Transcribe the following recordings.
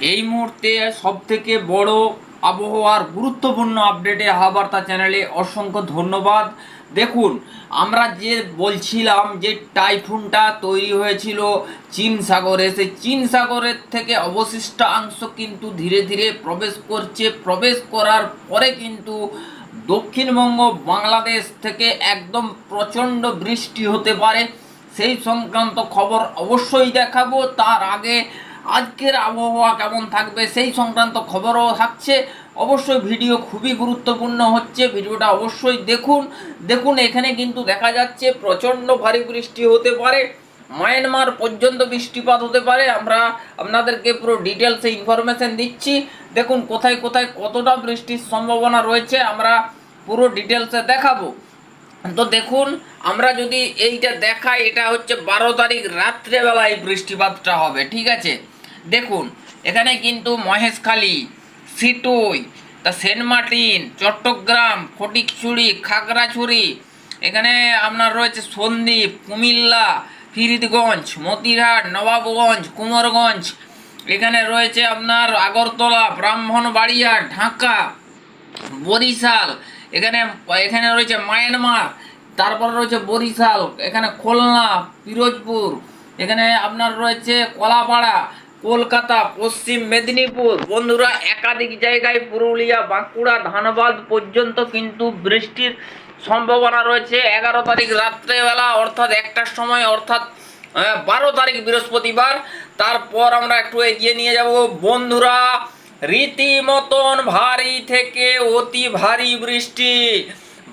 এই মুহূর্তে সব থেকে বড় আবহাওয়ার গুরুত্বপূর্ণ আপডেটে হাবার্তা চ্যানেলে অসংখ্য ধন্যবাদ। দেখুন, আমরা যে বলছিলাম যে টাইফুনটা তৈরি হয়েছিল চীন সাগরে, সেই চীন সাগরের থেকে অবশিষ্টাংশ কিন্তু ধীরে ধীরে প্রবেশ করছে। প্রবেশ করার পরে কিন্তু দক্ষিণবঙ্গ, বাংলাদেশ থেকে একদম প্রচণ্ড বৃষ্টি হতে পারে। সেই সংক্রান্ত খবর অবশ্যই দেখাবো। তার আগে আজকের আবহাওয়া কেমন থাকবে সেই সংক্রান্ত খবরও থাকছে। অবশ্যই ভিডিও খুবই গুরুত্বপূর্ণ হচ্ছে, ভিডিওটা অবশ্যই দেখুন। দেখুন, এখানে কিন্তু দেখা যাচ্ছে প্রচণ্ড ভারী বৃষ্টি হতে পারে। মায়ানমার পর্যন্ত বৃষ্টিপাত হতে পারে। আমরা আপনাদেরকে পুরো ডিটেলসে ইনফরমেশন দিচ্ছি। দেখুন, কোথায় কোথায় কতটা বৃষ্টির সম্ভাবনা রয়েছে আমরা পুরো ডিটেলসে দেখাবো। তো দেখুন, আমরা যদি এইটা দেখাই, এটা হচ্ছে বারো তারিখ রাত্রেবেলায় বৃষ্টিপাতটা হবে, ঠিক আছে? দেখুন, এখানে কিন্তু মহেশখালী সিটুই, তা সেন্ট মার্টিন, চট্টগ্রাম ফটিকছড়ি খাগড়াছড়ি, এখানে আপনার রয়েছে সন্দ্বীপ, কুমিল্লা, ফিরিদগঞ্জ মতিহাট নবাবগঞ্জ, কুমারগঞ্জ, এখানে রয়েছে আপনার আগরতলা, ব্রাহ্মণবাড়িয়া, ঢাকা, বরিশাল, এখানে এখানে রয়েছে মায়ানমার, তারপর রয়েছে বরিশাল, এখানে খুলনা, পিরোজপুর, এখানে আপনার রয়েছে কলাপাড়া কলকাতা, পশ্চিম মেদিনীপুর। বন্ধুরা, একাধিক জায়গায় পুরুলিয়া, বাঁকুড়া, ধানবাদ পর্যন্ত কিন্তু বৃষ্টির সম্ভাবনা রয়েছে। এগারো তারিখ রাত্রেবেলা, অর্থাৎ একটার সময়, অর্থাৎ বারো তারিখ বৃহস্পতিবার। তারপর আমরা একটু এগিয়ে নিয়ে যাব। বন্ধুরা, রীতিমতন ভারী থেকে অতি ভারী বৃষ্টি।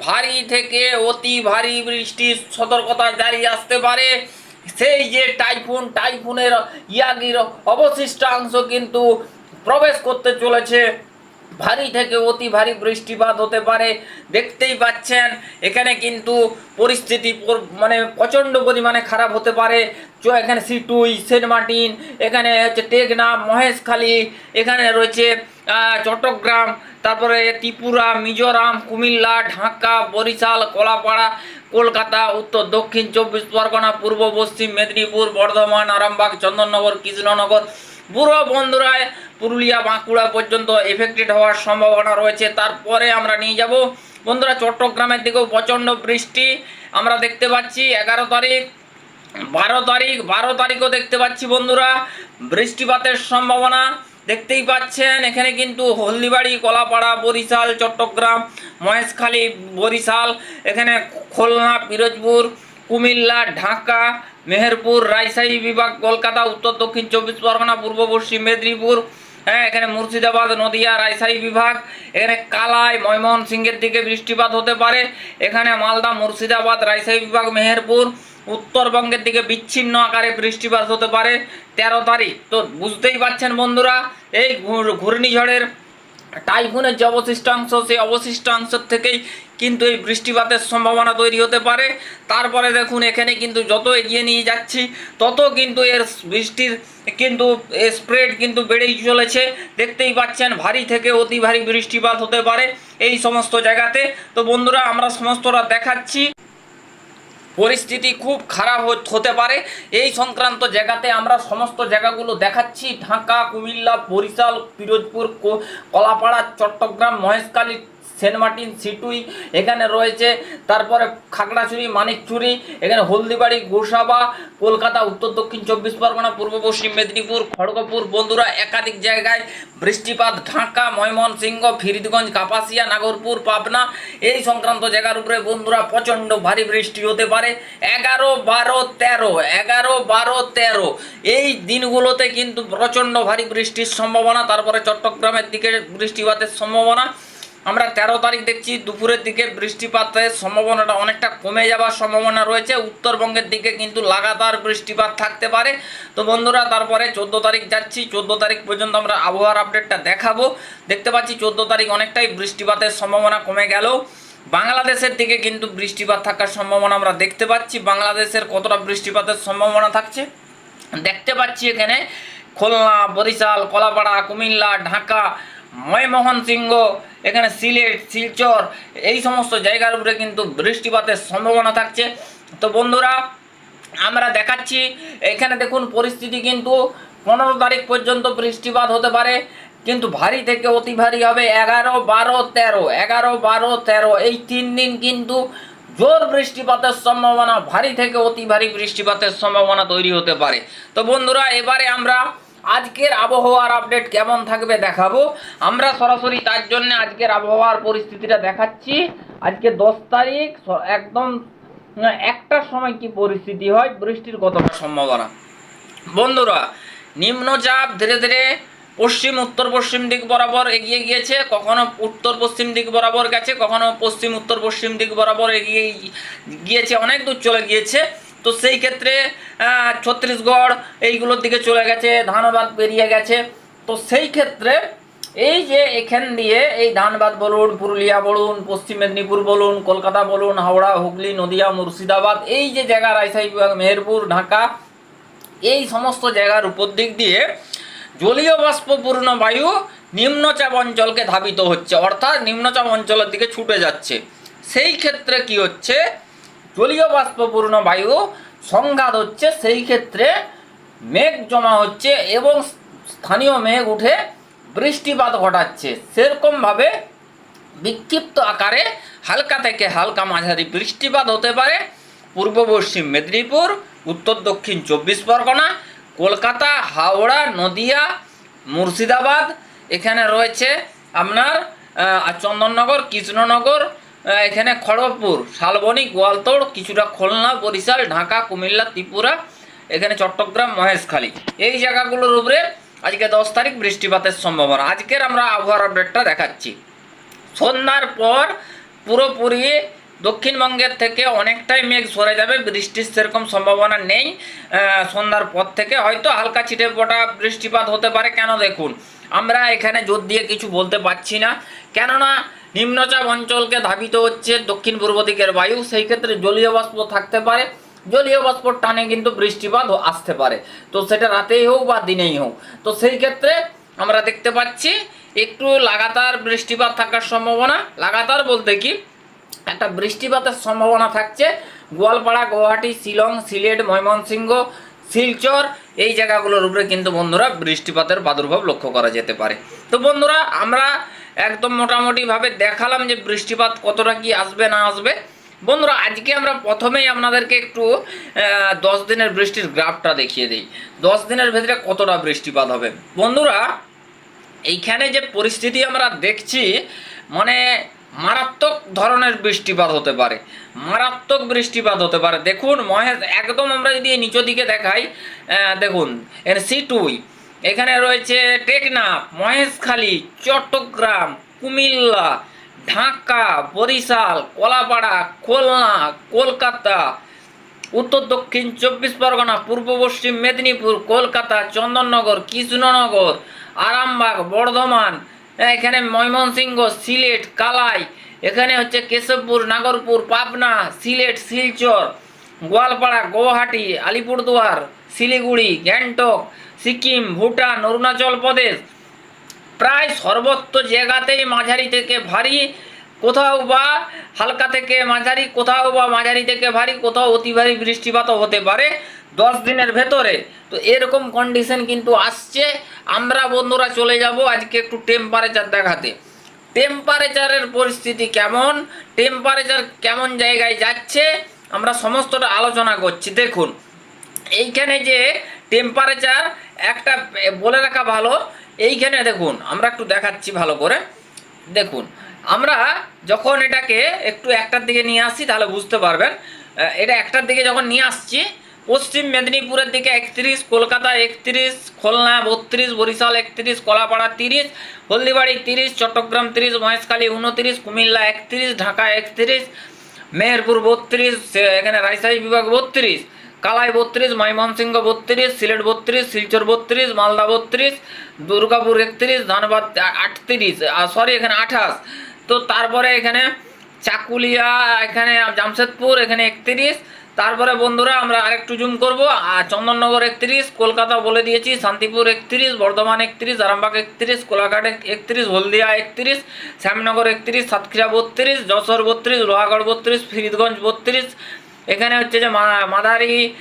ভারী থেকে অতি ভারী বৃষ্টির সতর্কতা জারি আসতে পারে। সেই যে টাইফুন টাইফুনের ইয়াগির অবশিষ্টাংশ কিন্তু প্রবেশ করতে চলেছে। ভারী থেকে অতি ভারী বৃষ্টিপাত হতে পারে। দেখতেই পাচ্ছেন, এখানে কিন্তু পরিস্থিতি মানে প্রচণ্ড পরিমাণে খারাপ হতে পারে। এখানে সিটুই, সেন্ট মার্টিন, এখানে হচ্ছে টেকনাফ, মহেশখালী, এখানে রয়েছে চট্টগ্রাম, তারপরে ত্রিপুরা, মিজোরাম, কুমিল্লা, ঢাকা, বরিশাল, কলাপাড়া, কলকাতা, উত্তর দক্ষিণ চব্বিশ পরগনা, পূর্ব পশ্চিম মেদিনীপুর, বর্ধমান, আরামবাগ, চন্দননগর, কৃষ্ণনগর পুরো বন্ধুরায় পুরুলিয়া বাঁকুড়া পর্যন্ত এফেক্টেড হওয়ার সম্ভাবনা রয়েছে। তারপরে আমরা নিয়ে যাব। বন্ধুরা, চট্টগ্রামের দিকেও প্রচণ্ড বৃষ্টি। আমরা দেখতে পাচ্ছি এগারো তারিখ, বারো তারিখ, বারো তারিখও দেখতে পাচ্ছি বন্ধুরা বৃষ্টিপাতের সম্ভাবনা। দেখতেই পাচ্ছেন, এখানে কিন্তু হলদিবাড়ি, কলাপাড়া, বরিশাল, চট্টগ্রাম, মহেশখালী, বরিশাল, এখানে খুলনা, পিরোজপুর, কুমিল্লা, ঢাকা মেহেরপুর, রাজশাহী বিভাগ, কলকাতা, উত্তর দক্ষিণ চব্বিশ পরগনা, পূর্ব পশ্চিম মেদিনীপুর হ্যাঁ এখানে মুর্শিদাবাদ, নদিয়া, রাজশাহী বিভাগ, এখানে কালাই, ময়মনসিংহের দিকে বৃষ্টিপাত হতে পারে। এখানে মালদা, মুর্শিদাবাদ, রাজশাহী বিভাগ, মেহেরপুর, উত্তরবঙ্গের দিকে বিচ্ছিন্ন আকারে বৃষ্টিপাত হতে পারে। তেরো তারিখ, তো বুঝতেই পারছেন বন্ধুরা, এই ঘূর্ণিঝড়ের টাইফুনের যে অবশিষ্টাংশ সেই অবশিষ্টাংশ থেকেই কিন্তু এই বৃষ্টিপাতের সম্ভাবনা তৈরি হতে পারে। তারপরে দেখুন, এখানে কিন্তু যত এগিয়ে নিয়ে যাচ্ছি, তত কিন্তু এর বৃষ্টির কিন্তু স্প্রেড কিন্তু বেড়েই চলেছে। দেখতেই পাচ্ছেন, ভারী থেকে অতি ভারী বৃষ্টিপাত হতে পারে এই সমস্ত জায়গাতে। তো বন্ধুরা, আমরা সমস্তরা দেখাচ্ছি। পরিস্থিতি খুব খারাপ হত- পারে। এই সংক্রান্ত জায়গাতে আমরা সমস্ত জায়গাগুলো দেখাচ্ছি। ঢাকা, কুমিল্লা, বরিশাল, পিরোজপুর কলাপাড়া, চট্টগ্রাম, মহেশখালী সেন্ট মার্টিন সিটুই, এখানে রয়েছে, তারপরে খাগড়াছড়ি মানিকচুরি এখানে হলদিবাড়ি, গোসাবা, কলকাতা, উত্তর দক্ষিণ চব্বিশ পরগনা, পূর্ব পশ্চিম মেদিনীপুর, খড়গপুর, বন্ধুরা একাধিক জায়গায় বৃষ্টিপাত, ঢাকা, ময়মনসিংহ ফিরিদগঞ্জ কাপাসিয়া, নাগরপুর, পাবনা, এই সংক্রান্ত জায়গার উপরে বন্ধুরা প্রচণ্ড ভারী বৃষ্টি হতে পারে। এগারো, বারো, তেরো, এগারো, বারো, তেরো, এই দিনগুলোতে কিন্তু প্রচণ্ড ভারী বৃষ্টির সম্ভাবনা, তারপরে চট্টগ্রামের দিকে বৃষ্টিপাতের সম্ভাবনা। আমরা তেরো তারিখ দেখছি দুপুরের দিকে বৃষ্টিপাতের সম্ভাবনাটা অনেকটা কমে যাওয়ার সম্ভাবনা রয়েছে। উত্তরবঙ্গের দিকে কিন্তু লাগাতার বৃষ্টিপাত থাকতে পারে। তো বন্ধুরা, তারপরে চোদ্দ তারিখ যাচ্ছি। চোদ্দ তারিখ পর্যন্ত আমরা আবহাওয়ার আপডেটটা দেখাবো। দেখতে পাচ্ছি চোদ্দ তারিখ অনেকটাই বৃষ্টিপাতের সম্ভাবনা কমে গেল। বাংলাদেশের দিকে কিন্তু বৃষ্টিপাত থাকার সম্ভাবনা আমরা দেখতে পাচ্ছি। বাংলাদেশের কতটা বৃষ্টিপাতের সম্ভাবনা থাকছে? দেখতে পাচ্ছি এখানে খুলনা, বরিশাল, কলাপাড়া, কুমিল্লা, ঢাকা ময়মোহন সিংহ এখানে সিলেট, শিলচর, এই সমস্ত জায়গার উপরে কিন্তু বৃষ্টিপাতের সম্ভাবনা থাকছে। তো বন্ধুরা, আমরা দেখাচ্ছি, এখানে দেখুন পরিস্থিতি কিন্তু পনেরো তারিখ পর্যন্ত বৃষ্টিপাত হতে পারে, কিন্তু ভারী থেকে অতি ভারী হবে এগারো, বারো, তেরো, এগারো, বারো, তেরো, এই তিন দিন কিন্তু জোর বৃষ্টিপাতের সম্ভাবনা, ভারী থেকে অতি ভারী বৃষ্টিপাতের সম্ভাবনা তৈরি হতে পারে। তো বন্ধুরা, এবারে আমরা আজকের আবহাওয়ার আপডেট কেমন থাকবে দেখাবো। আমরা সরাসরি তার জন্য আজকের আবহাওয়ার পরিস্থিতিটা দেখাচ্ছি। আজকে দশ তারিখ একদম একটার সময় কি পরিস্থিতি হয়, বৃষ্টির কতটা সম্ভাবনা। বন্ধুরা, নিম্নচাপ ধীরে ধীরে পশ্চিম, উত্তর পশ্চিম দিক বরাবর এগিয়ে গিয়েছে। কখনো উত্তর পশ্চিম দিক বরাবর গেছে, কখনো পশ্চিম, উত্তর পশ্চিম দিক বরাবর এগিয়ে গিয়েছে, অনেক দূর চলে গিয়েছে। তো সেই ক্ষেত্রে ছত্তিশগড়, এইগুলোর দিকে চলে গেছে, ধানবাদ বেরিয়ে গেছে। তো সেই ক্ষেত্রে এই যে এখান দিয়ে এই ধানবাদ বলুন, পুরুলিয়া বলুন, পশ্চিম মেদিনীপুর বলুন, কলকাতা বলুন, হাওড়া, হুগলি, নদিয়া, মুর্শিদাবাদ, এই যে জায়গা, রাজশাহী বিভাগ, মেহেরপুর, ঢাকা, এই সমস্ত জায়গার উপর দিক দিয়ে জলীয় বাষ্পপূর্ণ বায়ু নিম্নচাপ অঞ্চলকে ধাবিত হচ্ছে, অর্থাৎ নিম্নচাপ অঞ্চলের দিকে ছুটে যাচ্ছে। সেই ক্ষেত্রে কি হচ্ছে? জলীয় বাষ্পপূর্ণ বায়ু সংঘাত হচ্ছে, সেই ক্ষেত্রে মেঘ জমা হচ্ছে এবং স্থানীয় মেঘ উঠে বৃষ্টিপাত ঘটাচ্ছে। সেরকমভাবে বিক্ষিপ্ত আকারে হালকা থেকে হালকা মাঝারি বৃষ্টিপাত হতে পারে। পূর্ব পশ্চিম মেদিনীপুর, উত্তর দক্ষিণ চব্বিশ পরগনা, কলকাতা, হাওড়া, নদিয়া, মুর্শিদাবাদ, এখানে রয়েছে আপনার চন্দননগর, কৃষ্ণনগর এখানে খড়গপুর শালবনী গোয়ালতোড়, কিছুটা খুলনা, বরিশাল, ঢাকা, কুমিল্লা, ত্রিপুরা, এখানে চট্টগ্রাম, মহেশখালী। এই জায়গাগুলোর উপরে আজকে দশ তারিখ বৃষ্টিপাতের সম্ভাবনা। আজকের আমরা আবহাওয়ার আপডেটটা দেখাচ্ছি। সন্ধ্যার পর পুরোপুরি দক্ষিণবঙ্গের থেকে অনেকটাই মেঘ সরে যাবে, বৃষ্টির সেরকম সম্ভাবনা নেই সন্ধ্যার পর থেকে। হয়তো হালকা ছিটে ফোটা বৃষ্টিপাত হতে পারে, কেন দেখুন? আমরা এখানে জোর দিয়ে কিছু বলতে পারছি না। কেননা নিম্নচাপ অঞ্চলকে ধাবিত হচ্ছে দক্ষিণ পূর্ব দিকের বায়ু। সেই ক্ষেত্রে জলীয় বাষ্প থাকতে পারে। জলীয় বাষ্পর টানে কিন্তু বৃষ্টিপাত আসতে পারে। তো সেটা রাতেই হোক বা দিনেই হোক। তো সেই ক্ষেত্রে আমরা দেখতে পাচ্ছি, একটু লাগাতার বৃষ্টিপাত থাকার সম্ভাবনা। লাগাতার বলতে কি, একটা বৃষ্টিপাতের সম্ভাবনা থাকছে। গোয়ালপাড়া, গুয়াহাটি, শিলং, সিলেট, ময়মনসিংহ, শিলচর, এই জায়গাগুলোর উপরে কিন্তু বন্ধুরা বৃষ্টিপাতের প্রাদুর্ভাব লক্ষ্য করা যেতে পারে। তো বন্ধুরা, আমরা একদম মোটামুটিভাবে দেখালাম যে বৃষ্টিপাত কতটা কি আসবে না আসবে। বন্ধুরা, আজকে আমরা প্রথমেই আপনাদেরকে একটু দশ দিনের বৃষ্টির গ্রাফটা দেখিয়ে দিই। দশ দিনের ভেতরে কতটা বৃষ্টিপাত হবে? বন্ধুরা, এইখানে যে পরিস্থিতি আমরা দেখছি মানে মারাত্মক ধরনের বৃষ্টিপাত হতে পারে। মারাত্মক বৃষ্টিপাত হতে পারে। দেখুন, মহেশ, একদম আমরা যদি নিচের দিকে দেখাই দেখুন এর সিটুই এখানে রয়েছে টেকনাফ, মহেশখালী, চট্টগ্রাম, কুমিল্লা, ঢাকা, বরিশাল, কলাপাড়া, খুলনা, কলকাতা, উত্তর দক্ষিণ চব্বিশ পরগনা, পূর্ব পশ্চিম মেদিনীপুর, কলকাতা, চন্দননগর, কৃষ্ণনগর, আরামবাগ, বর্ধমান, এখানে ময়মনসিংহ, সিলেট, কালাই, এখানে হচ্ছে কেশবপুর, নাগরপুর, পাবনা, সিলেট, শিলচর, গোয়ালপাড়া গুয়াহাটি আলিপুরদুয়ার, শিলিগুড়ি, গ্যাংটক সিকিম, ভুটান, অরুণাচল প্রদেশ প্রায় সর্বত্র জায়গাতেই মাঝারি থেকে ভারী, কোথাও বা হালকা থেকে মাঝারি, কোথাও বা মাঝারি থেকে ভারী, কোথাও অতি ভারী বৃষ্টিপাতও হতে পারে দশ দিনের ভেতরে। তো এরকম কন্ডিশন কিন্তু আসছে। আমরা বন্ধুরা চলে যাব আজকে একটু টেম্পারেচার দেখাতে। টেম্পারেচারের পরিস্থিতি কেমন? টেম্পারেচার কেমন জায়গায় যাচ্ছে? আমরা সমস্তটা আলোচনা করছি। দেখুন, এইখানে যে টেম্পারেচার একটা বলে রাখা ভালো। এইখানে দেখুন, আমরা একটু দেখাচ্ছি ভালো করে। দেখুন, আমরা যখন এটাকে একটু একটার দিকে নিয়ে আসছি তাহলে বুঝতে পারবেন এটা একটার দিকে যখন নিয়ে আসছি, পশ্চিম মেদিনীপুরের দিকে একত্রিশ, কলকাতা একত্রিশ, খুলনা বত্রিশ, বরিশাল একত্রিশ, কলাপাড়া তিরিশ, হলদিবাড়ি তিরিশ, চট্টগ্রাম তিরিশ, মহেশখালী উনত্রিশ, কুমিল্লা একত্রিশ, ঢাকা একত্রিশ, মেহেরপুর বত্রিশ এখানে রাজশাহী বিভাগ বত্রিশ। কালাই বত্রিশ, ময়মনসিংহ বত্রিশ, সিলেট বত্রিশ, শিলচর বত্রিশ, মালদা বত্রিশ, দুর্গাপুর একত্রিশ, ধানবাদ আটত্রিশ সরি এখানে আঠাশ। তো তারপরে এখানে চাকুলিয়া, এখানে জামশেদপুর, এখানে একত্রিশ। তারপরে বন্ধুরা আমরা আরেকটু জুম করব। আর চন্দননগর একত্রিশ, কলকাতা বলে দিয়েছি, শান্তিপুর একত্রিশ, বর্ধমান একত্রিশ, আরামবাগ একত্রিশ, কোলাঘাট একত্রিশ, হলদিয়া একত্রিশ, শ্যামনগর একত্রিশ, সাতক্ষীরা বত্রিশ, যশোর বত্রিশ, লোহাগড় বত্রিশ ফিরিদগঞ্জ বত্রিশ এখানে হচ্ছে যে মা- মাদারী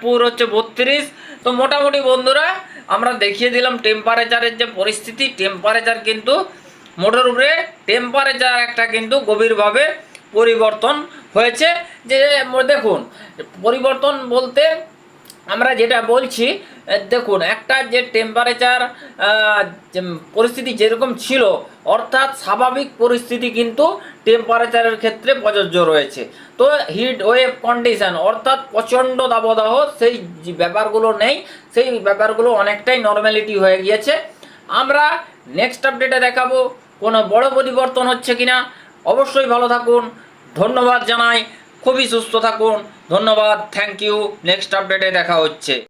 পুর হচ্ছে বত্রিশ। তো মোটামুটি বন্ধুরা, আমরা দেখিয়ে দিলাম টেম্পারেচারের যে পরিস্থিতি। টেম্পারেচার কিন্তু মোটর উপরে টেম্পারেচার একটা কিন্তু গভীরভাবে পরিবর্তন হয়েছে। যে দেখুন, পরিবর্তন বলতে আমরা যেটা বলছি দেখুন, একটা যে টেম্পারেচার পরিস্থিতি যেরকম ছিল, অর্থাৎ স্বাভাবিক পরিস্থিতি কিন্তু টেম্পারেচারের ক্ষেত্রে প্রযোজ্য রয়েছে। তো হিট ওয়েভ কন্ডিশন অর্থাৎ প্রচণ্ড দাবদাহ, সেই ব্যাপারগুলো নেই, সেই ব্যাপারগুলো অনেকটাই নর্মালিটি হয়ে গিয়েছে। আমরা নেক্সট আপডেটে দেখাবো, কোনো বড় পরিবর্তন হচ্ছে কিনা। অবশ্যই ভালো থাকুন, ধন্যবাদ জানাই, খুবই সুস্থ থাকুন, ধন্যবাদ থ্যাংক ইউ নেক্সট আপডেটে দেখা হচ্ছে।